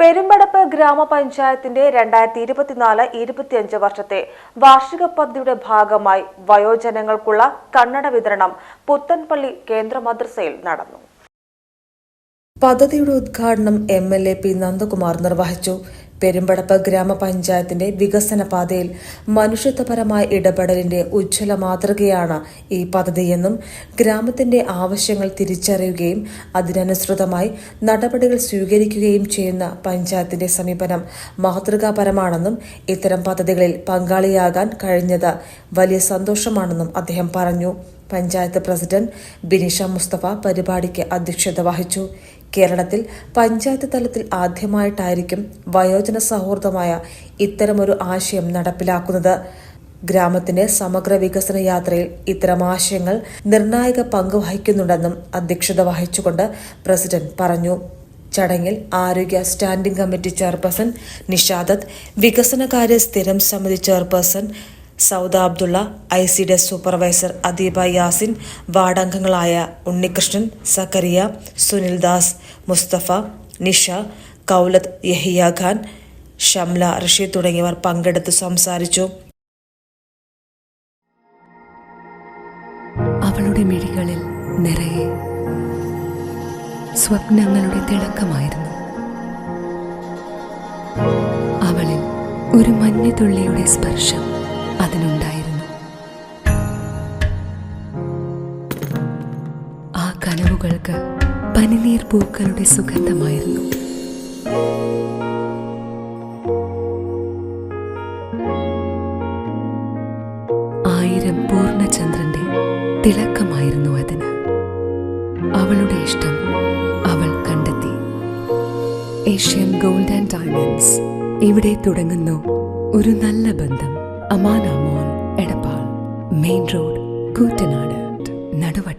പെരുമ്പടപ്പ് ഗ്രാമപഞ്ചായത്തിന്റെ രണ്ടായിരത്തി ഇരുപത്തിനാല് ഇരുപത്തിയഞ്ച് വർഷത്തെ വാർഷിക പദ്ധതിയുടെ ഭാഗമായി വയോജനങ്ങൾക്കുള്ള കണ്ണട വിതരണം പുത്തൻപള്ളി കേന്ദ്ര മദ്രസയിൽ നടന്നു. പദ്ധതിയുടെ ഉദ്ഘാടനം M L A P Nandakumar നിർവഹിച്ചു. പെരുമ്പടപ്പ് ഗ്രാമപഞ്ചായത്തിന്റെ വികസന പാതയിൽ മനുഷ്യത്വപരമായ ഇടപെടലിന്റെ ഉജ്ജ്വല മാതൃകയാണ് ഈ പദ്ധതിയെന്നും ഗ്രാമത്തിന്റെ ആവശ്യങ്ങൾ തിരിച്ചറിയുകയും അതിനനുസൃതമായി നടപടികൾ സ്വീകരിക്കുകയും ചെയ്യുന്ന പഞ്ചായത്തിന്റെ സമീപനം മാതൃകാപരമാണെന്നും ഇത്തരം പദ്ധതികളിൽ പങ്കാളിയാകാൻ കഴിഞ്ഞത് വലിയ സന്തോഷമാണെന്നും അദ്ദേഹം പറഞ്ഞു. പഞ്ചായത്ത് പ്രസിഡന്റ് ബിനിഷ മുസ്തഫ പരിപാടിക്ക് അധ്യക്ഷത വഹിച്ചു. കേരളത്തിൽ പഞ്ചായത്ത് തലത്തിൽ ആദ്യമായിട്ടായിരിക്കും വയോജന സൗഹൃദമായ ഇത്തരമൊരു ആശയം നടപ്പിലാക്കുന്നത്. ഗ്രാമത്തിന്റെ സമഗ്ര വികസന യാത്രയിൽ ഇത്തരം ആശയങ്ങൾ നിർണായക പങ്ക് വഹിക്കുന്നുണ്ടെന്നും അധ്യക്ഷത വഹിച്ചുകൊണ്ട് പ്രസിഡന്റ് പറഞ്ഞു. ചടങ്ങിൽ ആരോഗ്യ സ്റ്റാൻഡിംഗ് കമ്മിറ്റി ചെയർപേഴ്സൺ നിഷാദത്ത് വികസനകാര്യ സ്ഥിരം സമിതി chairperson Sauda Abdulla I C D supervisor Adeeba Yasin വാർഡംഗങ്ങളായ Unnikrishnan Zakariya Sunil Das Mustafa Nisha Koulath Yahiya Khan Shamla Rasheed തുടങ്ങിയവർ പങ്കെടുത്ത് സംസാരിച്ചു. അവളുടെ മിഴികളിൽ നിറയെ സ്വപ്നങ്ങളുടെ തിളക്കമായിരുന്നു. അവളിൽ ഒരു മഞ്ഞുതുള്ളിയുടെ സ്പർശം അതിനുണ്ടായിരുന്നു. ആ കനവുകൾക്ക് പനിനീർ പൂക്കളുടെ സുഗന്ധമായിരുന്നു. ആയിരം പൂർണചന്ദ്രന്റെ തിളക്കമായിരുന്നു അതിന്. അവളുടെ ഇഷ്ടം അവൾ കണ്ടെത്തി. ഏഷ്യൻ ഗോൾഡ് ആൻഡ് ഡയമണ്ട്സ് ഇവിടെ തുടങ്ങുന്നു ഒരു നല്ല ബന്ധം. Amana mall Edappal main road Koottanad Naduvattam.